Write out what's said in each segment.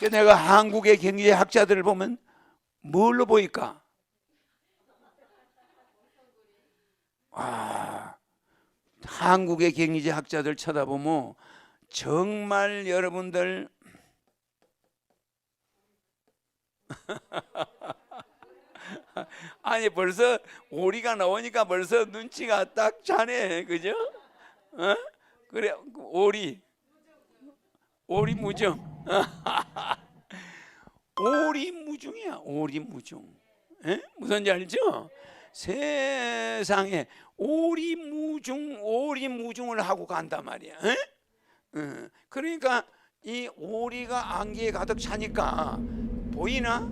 그 내가 한국의 경제학자들을 보면 뭘로 보일까? 아, 한국의 경제학자들 쳐다보면 정말 여러분들 아니 벌써 오리가 나오니까 벌써 눈치가 딱 자네 그죠? 어? 그래 오리 오리 무중 오리 무중이야 오리 무중 에? 무슨 지 알죠? 세상에 오리 무중 오리 무중을 하고 간단 말이야 에? 어, 그러니까 이 오리가 안개에 가득 차니까 보이나?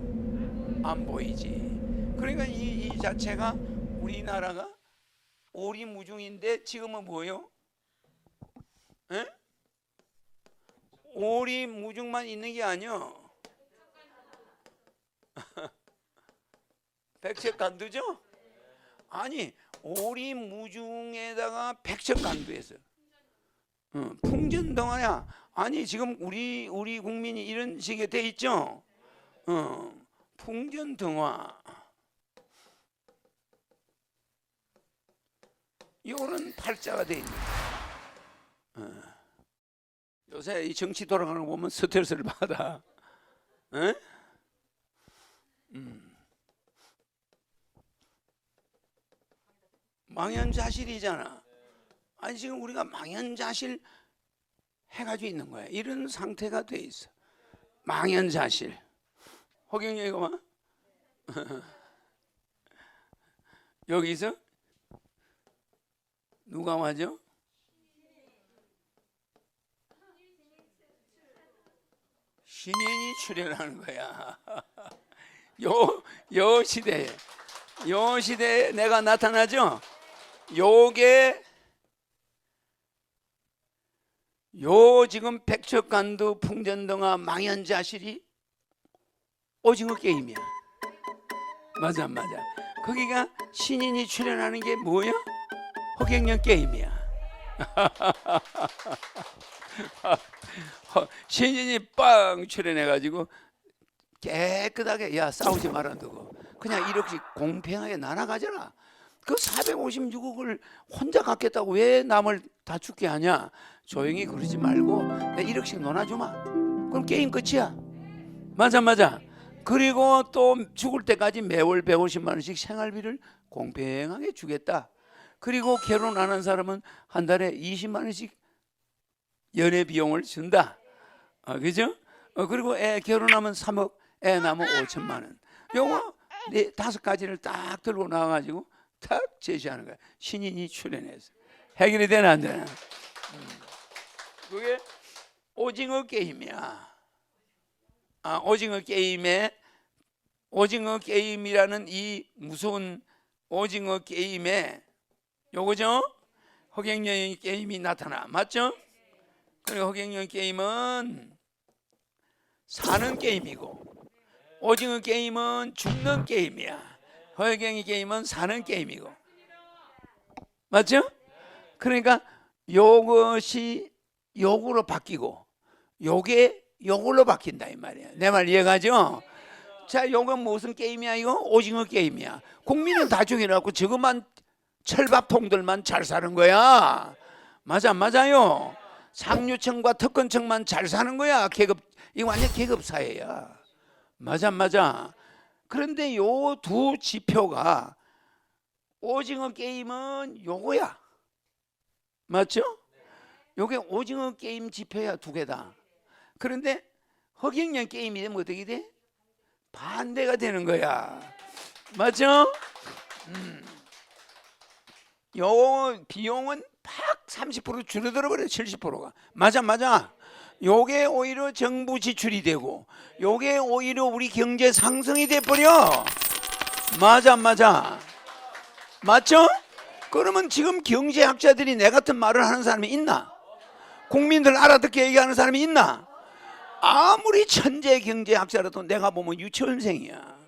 안 보이지 그러니까 이, 이 자체가 우리나라가 오리 무중인데 지금은 뭐요? 에? 오리 무중만 있는 게 아니요. 백척간두죠? 아니 오리 무중에다가 백척간두에서 어, 풍전동화야. 아니 지금 우리 우리 국민이 이런 식에 돼 있죠? 어, 풍전동화. 요런 팔자가 돼 있는. 어. 요새 이 정치 돌아가는 거 보면 스트레스를 받아. 에? 음. 망연자실이잖아. 아니 지금 우리가 망연자실 해가지고 있는 거야. 이런 상태가 돼 있어. 망연자실. 허경영 이거 봐. 여기서 누가 와죠? 신인이 출연하는 거야. 요, 요 시대에, 요 시대에 내가 나타나죠? 요게, 요 지금 백척간두 풍전등화 망연자실이 오징어 게임이야. 맞아, 맞아. 거기가 신인이 출연하는 게 뭐야? 허경영 게임이야. 허- 신인이 빵 출연해가지고 깨끗하게 야 싸우지 말아 두고 그냥 이렇게 공평하게 나눠가잖아. 그 456억을 혼자 갖겠다고 왜 남을 다 죽게 하냐? 조용히 그러지 말고 내 1억씩 논아주마. 그럼 게임 끝이야. 맞아 맞아. 그리고 또 죽을 때까지 매월 150만 원씩 생활비를 공평하게 주겠다. 그리고 결혼 안 한 사람은 한 달에 20만 원씩 연애 비용을 준다. 어, 그죠? 어, 그리고 애 결혼하면 3억, 애 낳으면 5천만 원. 요거 네 다섯 가지를 딱 들고 나와가지고 탁 제시하는 거야. 신인이 출연해서 해결이 되나 안 되나? 음. 그게 오징어 게임이야. 아, 오징어 게임에 오징어 게임이라는 이 무서운 오징어 게임에 요거죠? 허경영의 게임이 나타나 맞죠? 그리고 허경영 게임은 사는 게임이고 오징어 게임은 죽는 게임이야. 허경영 게임은 사는 게임이고 맞죠? 그러니까 요것이 요거로 바뀌고 요게 요걸로 바뀐다 이 말이야. 내 말 이해가죠? 자, 요건 무슨 게임이야 이거? 오징어 게임이야. 국민은 다 죽여놓고 저것만 철밥통들만 잘 사는 거야. 맞아, 맞아요. 상류층과 특권층만 잘 사는 거야. 계급 이거 완전 계급 사회야. 맞아, 맞아. 그런데 요 두 지표가 오징어 게임은 요거야. 맞죠? 요게 오징어 게임 지표야 두 개다. 그런데 허경영 게임이 되면 어떻게 돼? 반대가 되는 거야. 맞죠? 음. 요 비용은 팍 30% 줄어들어 버려 70%가 맞아 맞아 요게 오히려 정부 지출이 되고 요게 오히려 우리 경제 상승이 돼 버려 맞아 맞아 맞죠? 그러면 지금 경제학자들이 내 같은 말을 하는 사람이 있나? 국민들 알아듣게 얘기하는 사람이 있나? 아무리 천재 경제학자라도 내가 보면 유치원생이야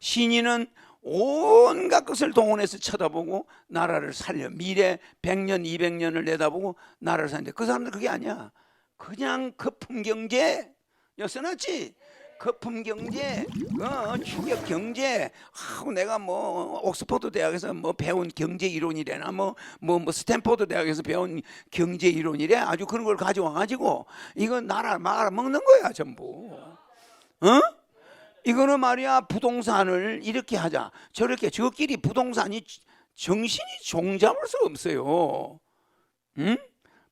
신인은 온갖 것을 동원해서 쳐다보고 나라를 살려 미래 100년 200년을 내다보고 나라를 사는데 그 사람들 그게 아니야 그냥 거품 경제 여 써놨지. 거품 경제, 어, 추격 경제, 하고 내가 뭐 옥스퍼드 대학에서 뭐 배운 경제 이론이래나 뭐뭐뭐 스탠포드 대학에서 배운 경제 이론이래 아주 그런 걸 가져와 가지고 이거 나라 말아 먹는 거야 전부. 어? 이거는 말이야 부동산을 이렇게 하자 저렇게 저끼리 부동산이 정신이 종잡을 수 없어요. 응?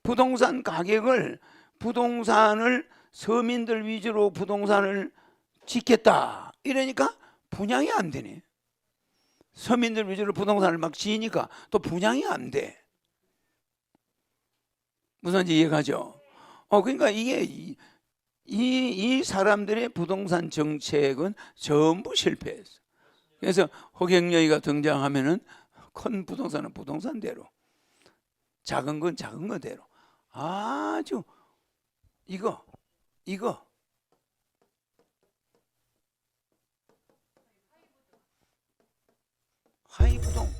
부동산 가격을 부동산을 서민들 위주로 부동산을 짓겠다 이러니까 분양이 안 되네. 서민들 위주로 부동산을 막 지으니까 또 분양이 안 돼. 무슨지 이해가죠? 어 그러니까 이게 이, 이, 이 사람들의 부동산 정책은 전부 실패했어. 그래서 호갱여의가 등장하면은 큰 부동산은 부동산대로, 작은 건 작은 거대로 아주 이거 이거 화이부동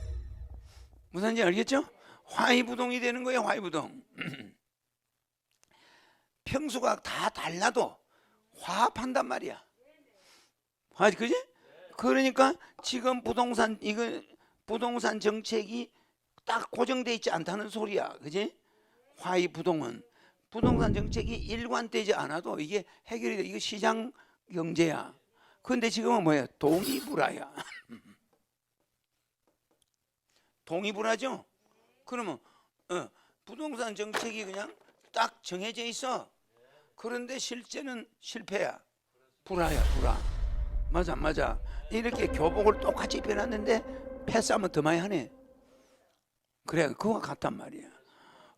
무슨지 알겠죠? 화이부동이 되는 거예요. 화이부동. 평수가 다 달라도 화합한단 말이야. 화 그지? 그러니까 지금 부동산 이거 부동산 정책이 딱 고정돼 있지 않다는 소리야. 그지? 화이 부동은 부동산 정책이 일관되지 않아도 이게 해결이 돼. 이거 시장 경제야. 근데 지금은 뭐야? 동의불화야. 동의불화죠? 그러면 어, 부동산 정책이 그냥 딱 정해져 있어. 그런데 실제는 실패야. 불화야, 불화. 맞아, 맞아. 이렇게 교복을 똑같이 입혀놨는데 패스하면 더 많이 하네. 그래, 그거 같단 말이야.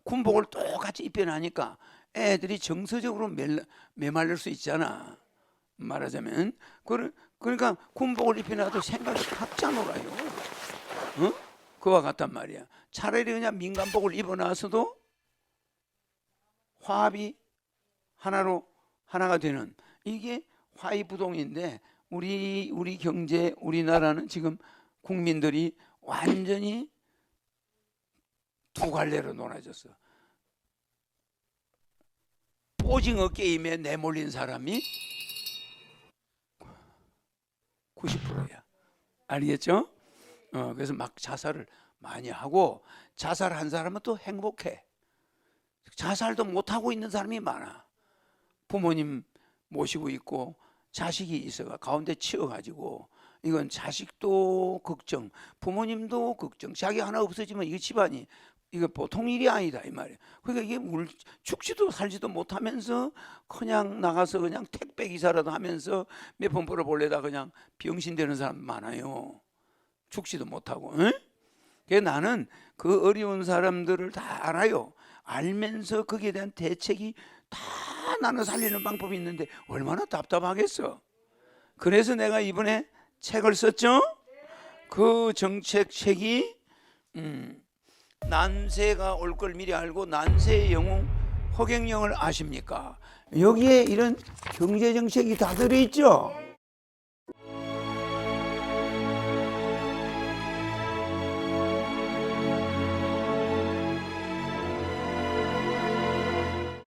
군복을 똑같이 입혀놔니까 애들이 정서적으로 멜- 메말릴 수 있잖아. 말하자면. 그러- 그러니까 군복을 입혀놔도 생각이 각자 놀아요. 어? 그와 같단 말이야. 차라리 그냥 민간복을 입어놔서도 화합이 하나로 하나가 되는 이게 화이부동인데 우리 우리 경제 우리나라는 지금 국민들이 완전히 두 갈래로 놀아졌어. 오징어 게임에 내몰린 사람이 90%야. 알겠죠? 어, 그래서 막 자살을 많이 하고 자살한 사람은 또 행복해. 자살도 못 하고 있는 사람이 많아. 부모님 모시고 있고 자식이 있어가 가운데 치여가지고 이건 자식도 걱정, 부모님도 걱정. 자기 하나 없어지면 이거 집안이 이거 보통 일이 아니다 이 말이야. 그러니까 이게 물 죽지도 살지도 못하면서 그냥 나가서 그냥 택배 기사라도 하면서 몇 번 벌어볼래다 그냥 병신 되는 사람 많아요. 죽지도 못하고. 응? 그래서 나는 그 어려운 사람들을 다 알아요. 알면서 거기에 대한 대책이 다 나는 살리는 방법이 있는데 얼마나 답답하겠어. 그래서 내가 이번에 책을 썼죠. 그 정책 책이 음, 난세가 올 걸 미리 알고 난세의 영웅 허경영을 아십니까? 여기에 이런 경제 정책이 다 들어 있죠.